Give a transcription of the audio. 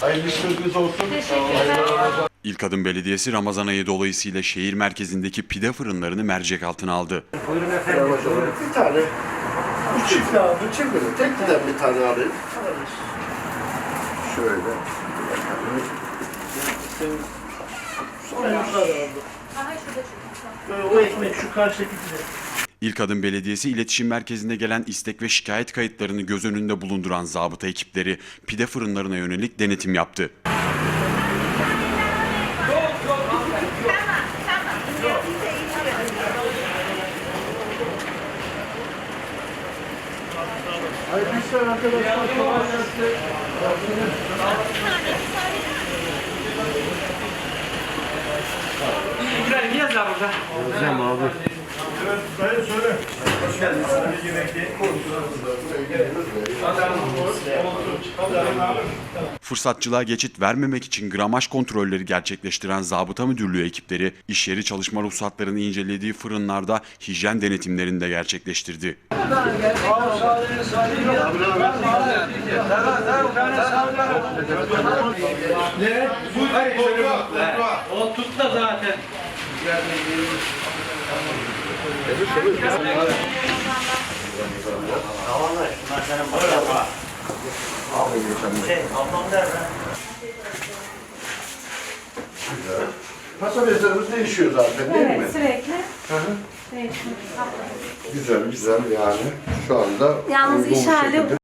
Hayırlı işleriniz olsun. Teşekkürler. İlk Adım Belediyesi Ramazan ayı dolayısıyla şehir merkezindeki pide fırınlarını mercek altına aldı. Bir tane. Bu çift abi. Bu çift mi? Tek giden bir tane alayım. Şöyle. O ekmek şu karşıdaki pide. İlk Adım Belediyesi iletişim merkezinde gelen istek ve şikayet kayıtlarını göz önünde bulunduran zabıta ekipleri pide fırınlarına yönelik denetim yaptı. Arkadaşlar arkadaşlar kolay gelsin. İbrahim yaz abi burada. Evet, dayı söyle. Hoş geldiniz. Bir yemekli. Fırsatçılığa geçit vermemek için gramaj kontrolleri gerçekleştiren zabıta müdürlüğü ekipleri iş yeri çalışma ruhsatlarını incelediği fırınlarda hijyen denetimlerini de gerçekleştirdi. O tut da zaten. Pasavezlerimiz değişiyor zaten değil mi? Evet sürekli. Hı hı. Sürekli. Güzel güzel yani şu anda Yalnız uygun bir iş hali şekilde-